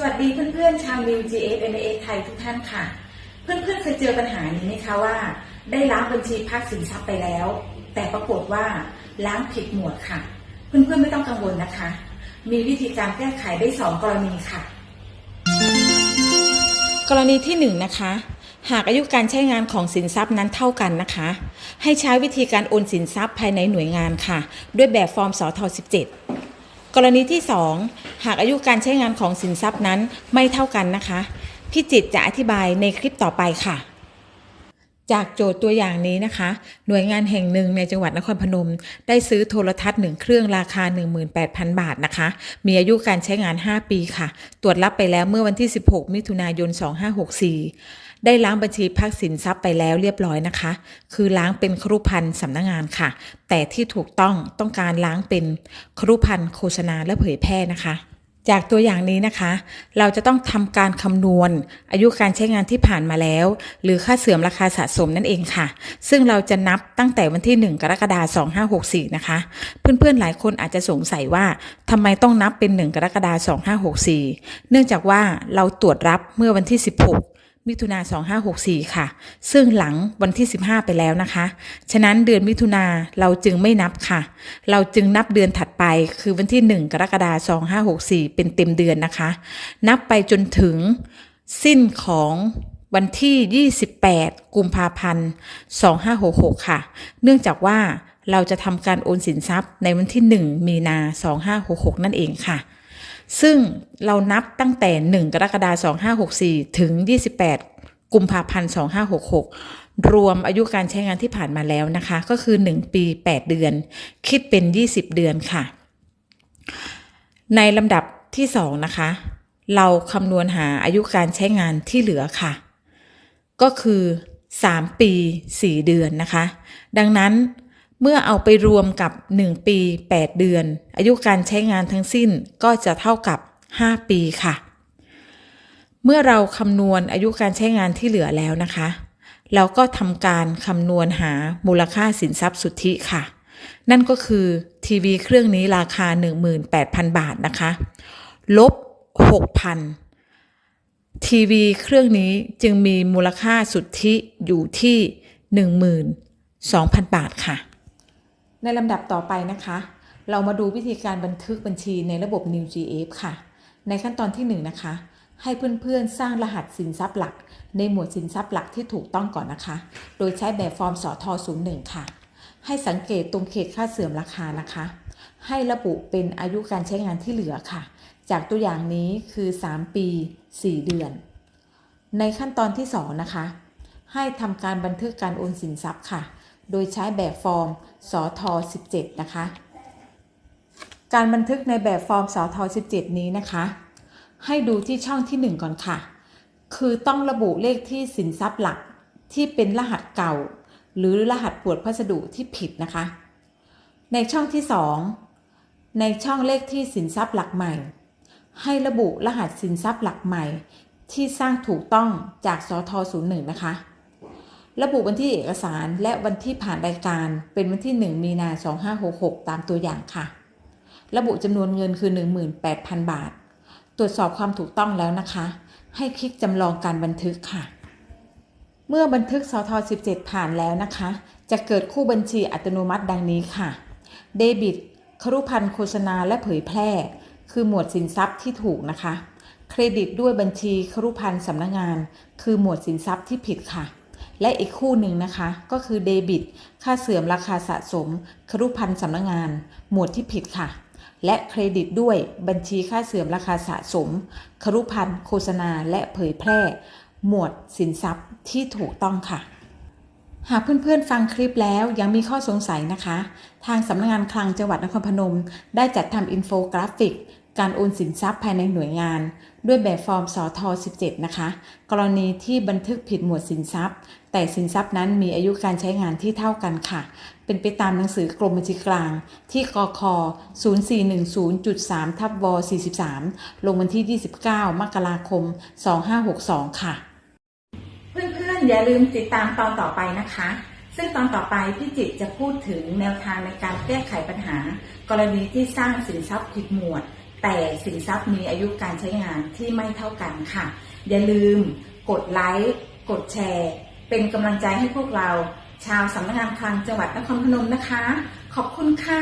สวัสดีเพื่อนๆชาว New GF m a ไทยทุกท่านค่ะ เพื่อนๆเคยเจอปัญหานี้ไหมคะว่า ได้ล้างบัญชีพักสินทรัพย์ไปแล้ว แต่ปรากฏว่าล้างผิดหมวดค่ะ เพื่อนๆไม่ต้องกังวลนะคะ มีวิธีการแก้ไขได้สองกรณีค่ะ กรณีที่1นงนะคะ หากอายุการใช้งานของสินทรัพย์นั้นเท่ากันนะคะ ให้ใช้วิธีการโอนสินทรัพย์ภายในหน่วยงานค่ะ ด้วยแบบฟอร์มสท17 กรณีที่ 2 หากอายุการใช้งานของสินทรัพย์นั้นไม่เท่ากันนะคะ พี่จิตจะอธิบายในคลิปต่อไปค่ะจากโจทย์ตัวอย่างนี้นะคะ หน่วยงานแห่งหนึ่งในจังหวัดนครพนม ได้ซื้อโทรทัศน์หนึ่งเครื่องราคา 18,000 บาทนะคะ มีอายุการใช้งาน 5 ปีค่ะ ตรวจรับไปแล้วเมื่อวันที่ 16 มิถุนายน 2564 ได้ล้างบัญชีพักสินทรัพย์ไปแล้วเรียบร้อยนะคะ คือล้างเป็นครุพันธ์สำนักงงานค่ะ แต่ที่ถูกต้องต้องการล้างเป็นครุพันธ์โฆษณาและเผยแพร่นะคะจากตัวอย่างนี้นะคะ เราจะต้องทำการคำนวณ อายุการใช้งานที่ผ่านมาแล้ว หรือค่าเสื่อมราคาสะสมนั่นเองค่ะ ซึ่งเราจะนับตั้งแต่วันที่ 1 กรกฎาคม 2564 นะคะ เพื่อนๆ หลายคนอาจจะสงสัยว่าทำไมต้องนับเป็น 1 กรกฎาคม 2564 เนื่องจากว่าเราตรวจรับเมื่อวันที่ 16 มิถุนา2564 ค่ะ ซึ่งหลังวันที่ 15 ไปแล้วนะคะ ฉะนั้นเดือนมิถุนาเราจึงไม่นับค่ะ เราจึงนับเดือนถัดไป คือวันที่ 1 กรกฎาคม2564 เป็นเต็มเดือนนะคะ นับไปจนถึงสิ้นของวันที่ 28 กุมภาพันธ์ 2566 ค่ะ เนื่องจากว่าเราจะทำการโอนสินทรัพย์ในวันที่ 1 มีนา 2566 นั่นเองค่ะ ซึ่งเรานับตั้งแต่ 1 กรกฎาคม2564 ถึง 28 กุมภาพันธ์2566 รวมอายุการใช้งานที่ผ่านมาแล้วนะคะ ก็คือ 1 ปี 8 เดือน คิดเป็น 20 เดือนค่ะ ในลำดับที่ 2 นะคะ เราคำนวณหาอายุการใช้งานที่เหลือค่ะ ก็คือ 3 ปี 4 เดือนนะคะ ดังนั้น เมื่อเอาไปรวมกับ 1 ปี 8 เดือน อายุการใช้งานทั้งสิ้นก็จะเท่ากับ 5 ปีค่ะ เมื่อเราคำนวณอายุการใช้งานที่เหลือแล้วนะคะ เราก็ทำการคำนวณหามูลค่าสินทรัพย์สุทธิค่ะ นั่นก็คือทีวีเครื่องนี้ราคา 18,000 บาทนะคะ ลบ 6,000 ทีวีเครื่องนี้จึงมีมูลค่าสุทธิอยู่ที่ 12,000 บาทค่ะ ในลำดับต่อไปนะคะ เรามาดูวิธีการบันทึกบัญชีในระบบ New GF ค่ะ ในขั้นตอนที่ 1 นะคะ ให้เพื่อนๆ สร้างรหัสสินทรัพย์หลัก ในหมวดสินทรัพย์หลักที่ถูกต้องก่อนนะคะ โดยใช้แบบฟอร์มสอทอ01 ค่ะ ให้สังเกตตรงเขตค่าเสื่อมราคานะคะ ให้ระบุเป็นอายุการใช้งานที่เหลือค่ะ จากตัวอย่างนี้คือ 3 ปี 4 เดือน ในขั้นตอนที่ 2 นะคะ ให้ทำการบันทึกการโอนสินทรัพย์ค่ะ โดยใช้แบบฟอร์มสอทอ17 นะคะ การบันทึกในแบบฟอร์มสอทอ17 นี้นะคะ ให้ดูที่ช่องที่ 1 ก่อนค่ะ คือต้องระบุเลขที่สินทรัพย์หลักที่เป็นรหัสเก่า หรือรหัสปวดพัสดุที่ผิดนะคะ ในช่องที่ 2 ในช่องเลขที่สินทรัพย์หลักใหม่ ให้ระบุรหัสสินทรัพย์หลักใหม่ ที่สร้างถูกต้องจากสท01นะคะ ระบุวันที่เอกสารและวันที่ผ่านรายการเป็นวันที่ 1 มีนา2566 ตามตัวอย่างค่ะ ระบุจำนวนเงินคือ 18,000 บาท ตรวจสอบความถูกต้องแล้วนะคะ ให้คลิกจำลองการบันทึกค่ะ เมื่อบันทึกสท17 ผ่านแล้วนะคะ จะเกิดคู่บัญชีอัตโนมัติดังนี้ค่ะเดบิตครุพันธ์โฆษณาและเผยแพร่ คือหมวดสินทรัพย์ที่ถูกนะคะ เครดิตด้วยบัญชีครุพันธ์สำนักงงาน คือหมวดสินทรัพย์ที่ผิดค่ะ และอีกคู่หนึ่งนะคะ ก็คือเดบิต ค่าเสื่อมราคาสะสม ครุพันธ์สำนักงาน หมวดที่ผิดค่ะ และเครดิตด้วยบัญชีค่าเสื่อมราคาสะสม ครุพันธ์โฆษณาและเผยแพร่ หมวดสินทรัพย์ที่ถูกต้องค่ะหากเพื่อนๆฟังคลิปแล้วยังมีข้อสงสัยนะคะ ทางสำนักงานคลังจังหวัดนครพนม ได้จัดทำอินโฟกราฟิก การโอนสินทรัพย์ภายในหน่วยงาน ด้วยแบบฟอร์มสอทอ17 นะคะ กรณีที่บันทึกผิดหมวดสินทรัพย์ แต่สินทรัพย์นั้นมีอายุการใช้งานที่เท่ากันค่ะ เป็นไปตามหนังสือกรมบัญชีกลาง ที่กค0410.3ทับว43 ลงวันที่ 29 มกราคม 2562 ค่ะ เพื่อนๆ อย่าลืมติดตามตอนต่อไปนะคะซึ่งตอนต่อไปพี่จิตจะพูดถึงแนวทางในการแก้ไขปัญหา กรณีที่สร้างสินทรัพย์ผิดหมวด แต่สินทรัพย์มีอายุการใช้งานที่ไม่เท่ากันค่ะ อย่าลืมกดไลค์กดแชร์ เป็นกำลังใจให้พวกเรา ชาวสำนักงานคลังจังหวัดนครพนมนะคะ ขอบคุณค่ะ